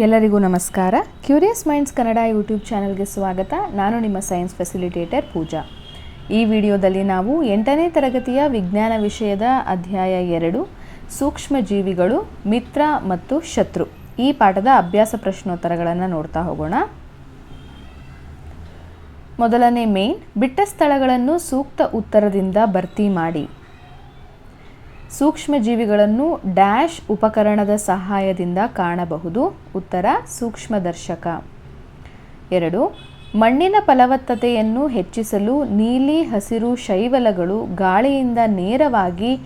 ಎಲ್ಲರಿಗೂ ನಮಸ್ಕಾರ. Curious minds Kannada YouTube ಚಾನಲ್ಗೆ ಸ್ವಾಗತ. ನಾನು ನಿಮ್ಮ ಸೈನ್ಸ್ ಫೆಸಿಲಿಟೇಟರ್ ಪೂಜಾ. ಈ ವಿಡಿಯೋದಲ್ಲಿ ನಾವು ಎಂಟನೇ ತರಗತಿಯ ವಿಜ್ಞಾನ ವಿಷಯದ ಅಧ್ಯಾಯ ಎರಡು, ಸೂಕ್ಷ್ಮ ಜೀವಿಗಳು, ಮಿತ್ರ ಮತ್ತು ಶತ್ರು. ಈ ಪಾಠದ ಅಭ್ಯಾಸ ಪ್ರಶ್ನೋತ್ತರಗಳನ್ನು ನೋಡ್ತಾ ಹೋಗೋಣ. ಮೊದಲನೇ ಮೇನ್ ಬಿಟ್ಟ ಸ್ಥಳಗಳನ್ನು ಸೂಕ್ತ ಉತ್ತರದಿಂದ ಭರ್ತಿ ಮಾಡಿ. ಸೂಕ್ಷ್ಮ ಜೀವಿಗಳನ್ನು ಡ್ಯಾಶ್ ಉಪಕರಣದ ಸಹಾಯದಿಂದ ಕಾಣಬಹುದು. ಉತ್ತರ, ಸೂಕ್ಷ್ಮದರ್ಶಕ. ಎರಡು, ಮಣ್ಣಿನ ಫಲವತ್ತತೆಯನ್ನು ಹೆಚ್ಚಿಸಲು ನೀಲಿ ಹಸಿರು ಶೈವಲಗಳು ಗಾಳಿಯಿಂದ ನೇರವಾಗಿ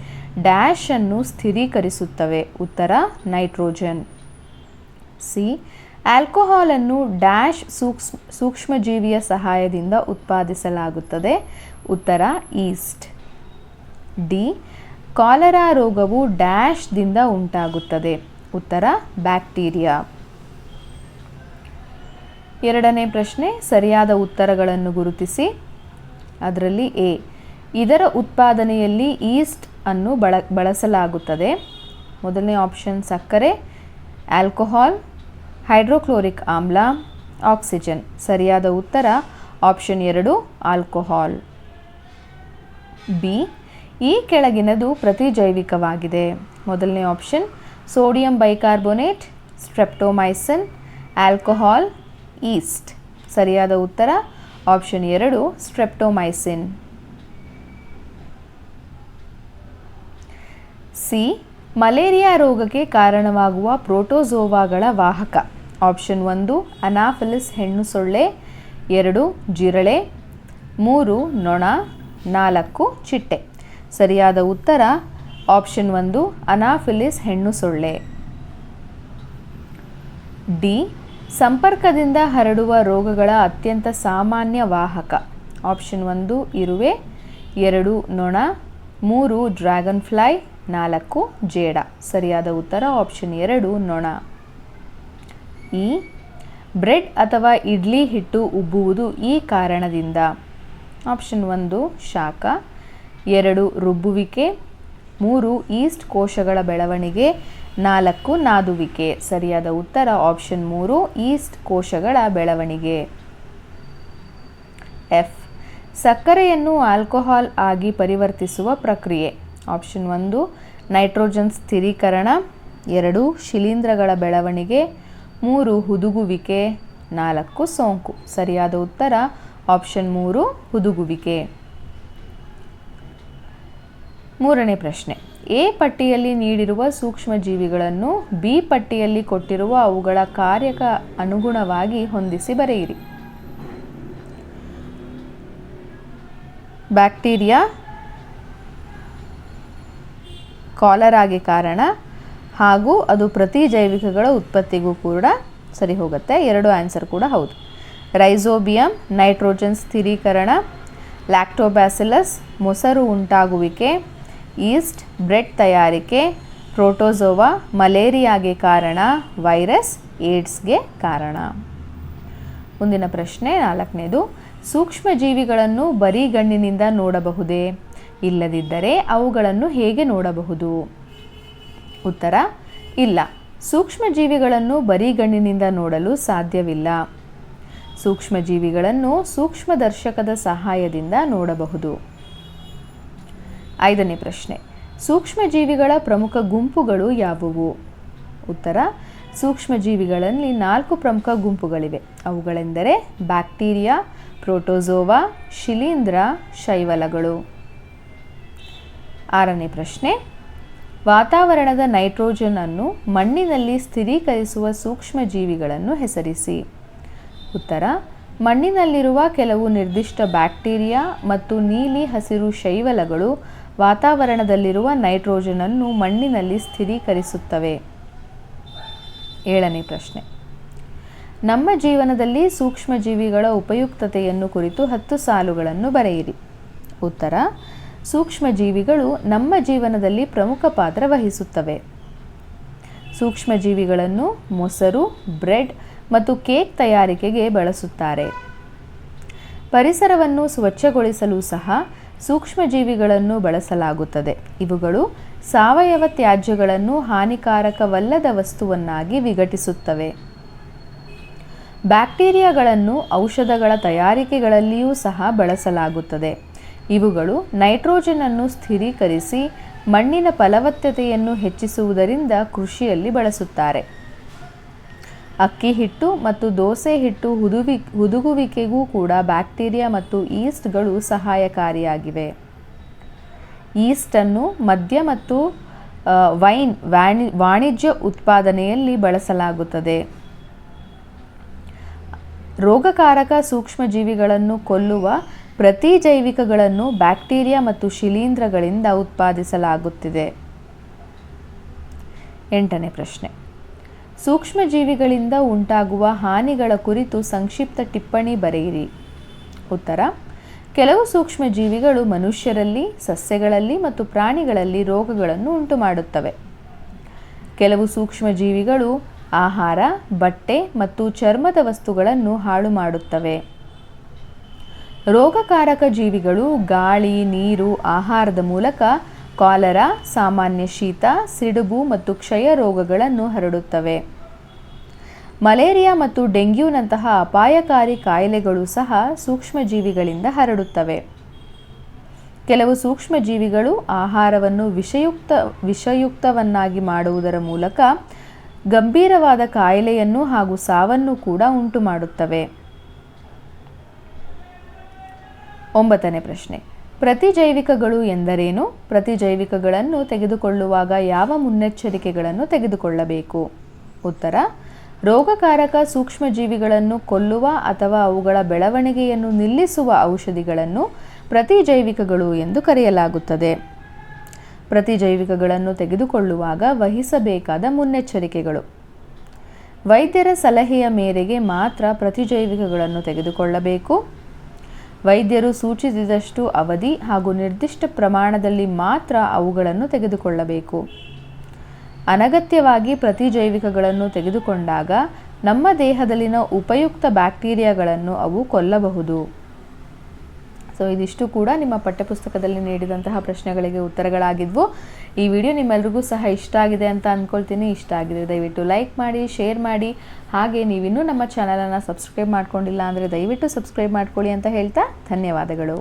ಡ್ಯಾಶ್ ಅನ್ನು ಸ್ಥಿರೀಕರಿಸುತ್ತವೆ. ಉತ್ತರ, ನೈಟ್ರೋಜನ್. ಸಿ ಆಲ್ಕೋಹಾಲನ್ನು ಡ್ಯಾಶ್ ಸೂಕ್ಷ್ಮ, ಸೂಕ್ಷ್ಮಜೀವಿಯ ಸಹಾಯದಿಂದ ಉತ್ಪಾದಿಸಲಾಗುತ್ತದೆ. ಉತ್ತರ, ಈಸ್ಟ್. ಡಿ ಕಾಲರಾ ರೋಗವು ಡ್ಯಾಶ್ದಿಂದ ಉಂಟಾಗುತ್ತದೆ. ಉತ್ತರ, ಬ್ಯಾಕ್ಟೀರಿಯಾ. ಎರಡನೇ ಪ್ರಶ್ನೆ, ಸರಿಯಾದ ಉತ್ತರಗಳನ್ನು ಗುರುತಿಸಿ. ಅದರಲ್ಲಿ ಎ, ಇದರ ಉತ್ಪಾದನೆಯಲ್ಲಿ ಈಸ್ಟ್ ಅನ್ನು ಬಳ, ಬಳಸಲಾಗುತ್ತದೆ. ಮೊದಲನೇ ಆಪ್ಷನ್, ಸಕ್ಕರೆ, ಆಲ್ಕೋಹಾಲ್, ಹೈಡ್ರೋಕ್ಲೋರಿಕ್ ಆಮ್ಲ, ಆಕ್ಸಿಜನ್. ಸರಿಯಾದ ಉತ್ತರ, ಆಪ್ಷನ್ ಎರಡು, ಆಲ್ಕೋಹಾಲ್. ಬಿ ಈ ಕೆಳಗಿನದು ಪ್ರತಿಜೈವಿಕವಾಗಿದೆ. ಮೊದಲನೇ option sodium bicarbonate streptomycin alcohol yeast ಸರಿಯಾದ ಉತ್ತರ ಆಪ್ಷನ್ ಎರಡು ಸ್ಟ್ರೆಪ್ಟೋಮೈಸಿನ್ ಸಿ ಮಲೇರಿಯಾ ರೋಗಕ್ಕೆ ಕಾರಣವಾಗುವ ಪ್ರೋಟೋಝೋವಾಗಳ ವಾಹಕ. ಆಪ್ಷನ್ ಒಂದು, ಅನಾಫಿಲಿಸ್ ಹೆಣ್ಣು ಸೊಳ್ಳೆ, ಎರಡು, ಜಿರಳೆ, ಮೂರು, ನೊಣ, ನಾಲ್ಕು, ಚಿಟ್ಟೆ. ಸರಿಯಾದ ಉತ್ತರ ಆಪ್ಷನ್ ಒಂದು, ಅನಾಫಿಲಿಸ್ ಹೆಣ್ಣು ಸೊಳ್ಳೆ. ಡಿ ಸಂಪರ್ಕದಿಂದ ಹರಡುವ ರೋಗಗಳ ಅತ್ಯಂತ ಸಾಮಾನ್ಯ ವಾಹಕ. ಆಪ್ಷನ್ ಒಂದು, ಇರುವೆ. ಎರಡು, ನೊಣ. ಮೂರು ಡ್ರ್ಯಾಗನ್ ಫ್ಲೈ ನಾಲ್ಕು, ಜೇಡ. ಸರಿಯಾದ ಉತ್ತರ ಆಪ್ಷನ್ ಎರಡು, ನೊಣ. ಇ ಬ್ರೆಡ್ ಅಥವಾ ಇಡ್ಲಿ ಹಿಟ್ಟು ಉಬ್ಬುವುದು ಈ ಕಾರಣದಿಂದ. ಆಪ್ಷನ್ ಒಂದು, ಶಾಖ. ಎರಡು ರುಬ್ಬುವಿಕೆ, ಮೂರು ಈಸ್ಟ್ ಕೋಶಗಳ ಬೆಳವಣಿಗೆ, ನಾಲ್ಕು ನಾದುವಿಕೆ. ಸರಿಯಾದ ಉತ್ತರ ಆಪ್ಷನ್ ಮೂರು, ಈಸ್ಟ್ ಕೋಶಗಳ ಬೆಳವಣಿಗೆ. ಎಫ್. ಸಕ್ಕರೆಯನ್ನು ಆಲ್ಕೋಹಾಲ್ ಆಗಿ ಪರಿವರ್ತಿಸುವ ಪ್ರಕ್ರಿಯೆ. ಆಪ್ಷನ್ ಒಂದು, ನೈಟ್ರೋಜನ್ ಸ್ಥಿರೀಕರಣ. ಎರಡು, ಶಿಲೀಂಧ್ರಗಳ ಬೆಳವಣಿಗೆ. ಮೂರು, ಹುದುಗುವಿಕೆ. ನಾಲ್ಕು, ಸೋಂಕು. ಸರಿಯಾದ ಉತ್ತರ ಆಪ್ಷನ್ ಮೂರು, ಹುದುಗುವಿಕೆ. ಮೂರನೇ ಪ್ರಶ್ನೆ. ಎ ಪಟ್ಟಿಯಲ್ಲಿ ನೀಡಿರುವ ಸೂಕ್ಷ್ಮಜೀವಿಗಳನ್ನು ಬಿ ಪಟ್ಟಿಯಲ್ಲಿ ಕೊಟ್ಟಿರುವ ಅವುಗಳ ಕಾರ್ಯಕ ಅನುಗುಣವಾಗಿ ಹೊಂದಿಸಿ ಬರೆಯಿರಿ. ಬ್ಯಾಕ್ಟೀರಿಯಾ ಕಾಲರಾಗೆ ಕಾರಣ, ಹಾಗೂ ಅದು ಪ್ರತಿಜೈವಿಕಗಳ ಉತ್ಪತ್ತಿಗೂ ಕೂಡ ಸರಿ ಹೋಗುತ್ತೆ. ಎರಡು ಆನ್ಸರ್ ಕೂಡ ಹೌದು. ರೈಸೋಬಿಯಂ, ನೈಟ್ರೋಜನ್ ಸ್ಥಿರೀಕರಣ, ಲ್ಯಾಕ್ಟೋಬ್ಯಾಸಿಲಸ್, ಮೊಸರು ಉಂಟಾಗುವಿಕೆ ಈಸ್ಟ್ ಬ್ರೆಡ್ ತಯಾರಿಕೆ ಪ್ರೋಟೋಸೋವಾ ಮಲೇರಿಯಾಗೆ ಕಾರಣ, ವೈರಸ್, ಏಡ್ಸ್ಗೆ ಕಾರಣ. ಮುಂದಿನ ಪ್ರಶ್ನೆ ನಾಲ್ಕನೇದು, ಸೂಕ್ಷ್ಮಜೀವಿಗಳನ್ನು ಬರಿಗಣ್ಣಿನಿಂದ ನೋಡಬಹುದೇ? ಇಲ್ಲದಿದ್ದರೆ ಅವುಗಳನ್ನು ಹೇಗೆ ನೋಡಬಹುದು? ಉತ್ತರ, ಇಲ್ಲ. ಸೂಕ್ಷ್ಮಜೀವಿಗಳನ್ನು ಬರಿಗಣ್ಣಿನಿಂದ ನೋಡಲು ಸಾಧ್ಯವಿಲ್ಲ. ಸೂಕ್ಷ್ಮಜೀವಿಗಳನ್ನು ಸೂಕ್ಷ್ಮದರ್ಶಕದ ಸಹಾಯದಿಂದ ನೋಡಬಹುದು. ಐದನೇ ಪ್ರಶ್ನೆ. ಸೂಕ್ಷ್ಮಜೀವಿಗಳ ಪ್ರಮುಖ ಗುಂಪುಗಳು ಯಾವುವು? ಉತ್ತರ, ಸೂಕ್ಷ್ಮಜೀವಿಗಳಲ್ಲಿ ನಾಲ್ಕು ಪ್ರಮುಖ ಗುಂಪುಗಳಿವೆ. ಅವುಗಳೆಂದರೆ ಬ್ಯಾಕ್ಟೀರಿಯಾ, ಪ್ರೋಟೋಸೋವಾ, ಶಿಲೀಂಧ್ರ, ಶೈವಲಗಳು. ಆರನೇ ಪ್ರಶ್ನೆ, ವಾತಾವರಣದ ನೈಟ್ರೋಜನ್ ಅನ್ನು ಮಣ್ಣಿನಲ್ಲಿ ಸ್ಥಿರೀಕರಿಸುವ ಸೂಕ್ಷ್ಮಜೀವಿಗಳನ್ನು ಹೆಸರಿಸಿ. ಉತ್ತರ, ಮಣ್ಣಿನಲ್ಲಿರುವ ಕೆಲವು ನಿರ್ದಿಷ್ಟ ಬ್ಯಾಕ್ಟೀರಿಯಾ ಮತ್ತು ನೀಲಿ ಹಸಿರು ಶೈವಲಗಳು ವಾತಾವರಣದಲ್ಲಿರುವ ನೈಟ್ರೋಜನನ್ನು ಮಣ್ಣಿನಲ್ಲಿ ಸ್ಥಿರೀಕರಿಸುತ್ತವೆ. ಏಳನೇ ಪ್ರಶ್ನೆ. ನಮ್ಮ ಜೀವನದಲ್ಲಿ ಸೂಕ್ಷ್ಮಜೀವಿಗಳ ಉಪಯುಕ್ತತೆಯನ್ನು ಕುರಿತು ಹತ್ತು ಸಾಲುಗಳನ್ನು ಬರೆಯಿರಿ. ಉತ್ತರ, ಸೂಕ್ಷ್ಮಜೀವಿಗಳು ನಮ್ಮ ಜೀವನದಲ್ಲಿ ಪ್ರಮುಖ ಪಾತ್ರ ವಹಿಸುತ್ತವೆ. ಸೂಕ್ಷ್ಮಜೀವಿಗಳನ್ನು ಮೊಸರು, ಬ್ರೆಡ್ ಮತ್ತು ಕೇಕ್ ತಯಾರಿಕೆಗೆ ಬಳಸುತ್ತಾರೆ. ಪರಿಸರವನ್ನು ಸ್ವಚ್ಛಗೊಳಿಸಲು ಸಹ ಸೂಕ್ಷ್ಮಜೀವಿಗಳನ್ನು ಬಳಸಲಾಗುತ್ತದೆ. ಇವುಗಳು ಸಾವಯವ ತ್ಯಾಜ್ಯಗಳನ್ನು ಹಾನಿಕಾರಕವಲ್ಲದ ವಸ್ತುವನ್ನಾಗಿ ವಿಘಟಿಸುತ್ತವೆ. ಬ್ಯಾಕ್ಟೀರಿಯಾಗಳನ್ನು ಔಷಧಗಳ ತಯಾರಿಕೆಗಳಲ್ಲಿಯೂ ಸಹ ಬಳಸಲಾಗುತ್ತದೆ. ಇವುಗಳು ನೈಟ್ರೋಜನನ್ನು ಸ್ಥಿರೀಕರಿಸಿ ಮಣ್ಣಿನ ಫಲವತ್ತತೆಯನ್ನು ಹೆಚ್ಚಿಸುವುದರಿಂದ ಕೃಷಿಯಲ್ಲಿ ಬಳಸುತ್ತಾರೆ. ಅಕ್ಕಿ ಹಿಟ್ಟು ಮತ್ತು ದೋಸೆ ಹಿಟ್ಟು ಹುದುವಿ ಹುದುಗುವಿಕೆಗೂ ಕೂಡ ಬ್ಯಾಕ್ಟೀರಿಯಾ ಮತ್ತು ಈಸ್ಟ್ಗಳು ಸಹಾಯಕಾರಿಯಾಗಿವೆ. ಈಸ್ಟನ್ನು ಮದ್ಯ ಮತ್ತು ವೈನ್ ವಾಣಿ ವಾಣಿಜ್ಯ ಉತ್ಪಾದನೆಯಲ್ಲಿ ಬಳಸಲಾಗುತ್ತದೆ. ರೋಗಕಾರಕ ಸೂಕ್ಷ್ಮಜೀವಿಗಳನ್ನು ಕೊಲ್ಲುವ ಪ್ರತಿಜೈವಿಕಗಳನ್ನು ಬ್ಯಾಕ್ಟೀರಿಯಾ ಮತ್ತು ಶಿಲೀಂಧ್ರಗಳಿಂದ ಉತ್ಪಾದಿಸಲಾಗುತ್ತಿದೆ. ಎಂಟನೇ ಪ್ರಶ್ನೆ. ಸೂಕ್ಷ್ಮಜೀವಿಗಳಿಂದ ಉಂಟಾಗುವ ಹಾನಿಗಳ ಕುರಿತು ಸಂಕ್ಷಿಪ್ತ ಟಿಪ್ಪಣಿ ಬರೆಯಿರಿ. ಉತ್ತರ, ಕೆಲವು ಸೂಕ್ಷ್ಮಜೀವಿಗಳು ಮನುಷ್ಯರಲ್ಲಿ, ಸಸ್ಯಗಳಲ್ಲಿ ಮತ್ತು ಪ್ರಾಣಿಗಳಲ್ಲಿ ರೋಗಗಳನ್ನು ಉಂಟುಮಾಡುತ್ತವೆ. ಕೆಲವು ಸೂಕ್ಷ್ಮಜೀವಿಗಳು ಆಹಾರ, ಬಟ್ಟೆ ಮತ್ತು ಚರ್ಮದ ವಸ್ತುಗಳನ್ನು ಹಾಳು ಮಾಡುತ್ತವೆ ರೋಗಕಾರಕ ಜೀವಿಗಳು ಗಾಳಿ, ನೀರು, ಆಹಾರದ ಮೂಲಕ ಕಾಲರಾ, ಸಾಮಾನ್ಯ ಶೀತ, ಸಿಡುಬು ಮತ್ತು ಕ್ಷಯ ರೋಗಗಳನ್ನು ಹರಡುತ್ತವೆ. ಮಲೇರಿಯಾ ಮತ್ತು ಡೆಂಗ್ಯೂನಂತಹ ಅಪಾಯಕಾರಿ ಕಾಯಿಲೆಗಳು ಸಹ ಸೂಕ್ಷ್ಮಜೀವಿಗಳಿಂದ ಹರಡುತ್ತವೆ. ಕೆಲವು ಸೂಕ್ಷ್ಮಜೀವಿಗಳು ಆಹಾರವನ್ನು ವಿಷಯುಕ್ತ, ವಿಷಯುಕ್ತವನ್ನಾಗಿ ಮಾಡುವುದರ ಮೂಲಕ ಗಂಭೀರವಾದ ಕಾಯಿಲೆಯನ್ನು ಹಾಗೂ ಸಾವನ್ನು ಕೂಡ ಉಂಟು ಮಾಡುತ್ತವೆ ಒಂಬತ್ತನೇ ಪ್ರಶ್ನೆ. ಪ್ರತಿಜೈವಿಕಗಳು ಎಂದರೇನು? ಪ್ರತಿಜೈವಿಕಗಳನ್ನು ತೆಗೆದುಕೊಳ್ಳುವಾಗ ಯಾವ ಮುನ್ನೆಚ್ಚರಿಕೆಗಳನ್ನು ತೆಗೆದುಕೊಳ್ಳಬೇಕು? ಉತ್ತರ, ರೋಗಕಾರಕ ಸೂಕ್ಷ್ಮಜೀವಿಗಳನ್ನು ಕೊಲ್ಲುವ ಅಥವಾ ಅವುಗಳ ಬೆಳವಣಿಗೆಯನ್ನು ನಿಲ್ಲಿಸುವ ಔಷಧಿಗಳನ್ನು ಪ್ರತಿಜೈವಿಕಗಳು ಎಂದು ಕರೆಯಲಾಗುತ್ತದೆ. ಪ್ರತಿಜೈವಿಕಗಳನ್ನು ತೆಗೆದುಕೊಳ್ಳುವಾಗ ವಹಿಸಬೇಕಾದ ಮುನ್ನೆಚ್ಚರಿಕೆಗಳು. ವೈದ್ಯರ ಸಲಹೆಯ ಮೇರೆಗೆ ಮಾತ್ರ ಪ್ರತಿಜೈವಿಕಗಳನ್ನು ತೆಗೆದುಕೊಳ್ಳಬೇಕು. ವೈದ್ಯರು ಸೂಚಿಸಿದಷ್ಟು ಅವಧಿ ಹಾಗೂ ನಿರ್ದಿಷ್ಟ ಪ್ರಮಾಣದಲ್ಲಿ ಮಾತ್ರ ಅವುಗಳನ್ನು ತೆಗೆದುಕೊಳ್ಳಬೇಕು. ಅನಗತ್ಯವಾಗಿ ಪ್ರತಿಜೈವಿಕಗಳನ್ನು ತೆಗೆದುಕೊಂಡಾಗ ನಮ್ಮ ದೇಹದಲ್ಲಿನ ಉಪಯುಕ್ತ ಬ್ಯಾಕ್ಟೀರಿಯಾಗಳನ್ನು ಅವು ಕೊಲ್ಲಬಹುದು. ಸೊ ಇದಿಷ್ಟು ಕೂಡ ನಿಮ್ಮ ಪಠ್ಯಪುಸ್ತಕದಲ್ಲಿ ನೀಡಿದಂತಹ ಪ್ರಶ್ನೆಗಳಿಗೆ ಉತ್ತರಗಳಾಗಿದ್ವು. ಈ ವಿಡಿಯೋ ನಿಮ್ಮೆಲ್ರಿಗೂ ಸಹ ಇಷ್ಟ ಆಗಿದೆ ಅಂತ ಅಂದ್ಕೊಳ್ತೀನಿ ಇಷ್ಟ ಆಗಿದೆ ದಯವಿಟ್ಟು ಲೈಕ್ ಮಾಡಿ, ಶೇರ್ ಮಾಡಿ. ಹಾಗೆ ನೀವಿನ್ನೂ ನಮ್ಮ ಚಾನಲನ್ನು ಸಬ್ಸ್ಕ್ರೈಬ್ ಮಾಡ್ಕೊಂಡಿಲ್ಲ ಅಂದರೆ ದಯವಿಟ್ಟು ಸಬ್ಸ್ಕ್ರೈಬ್ ಮಾಡ್ಕೊಳ್ಳಿ ಅಂತ ಹೇಳ್ತಾ ಧನ್ಯವಾದಗಳು.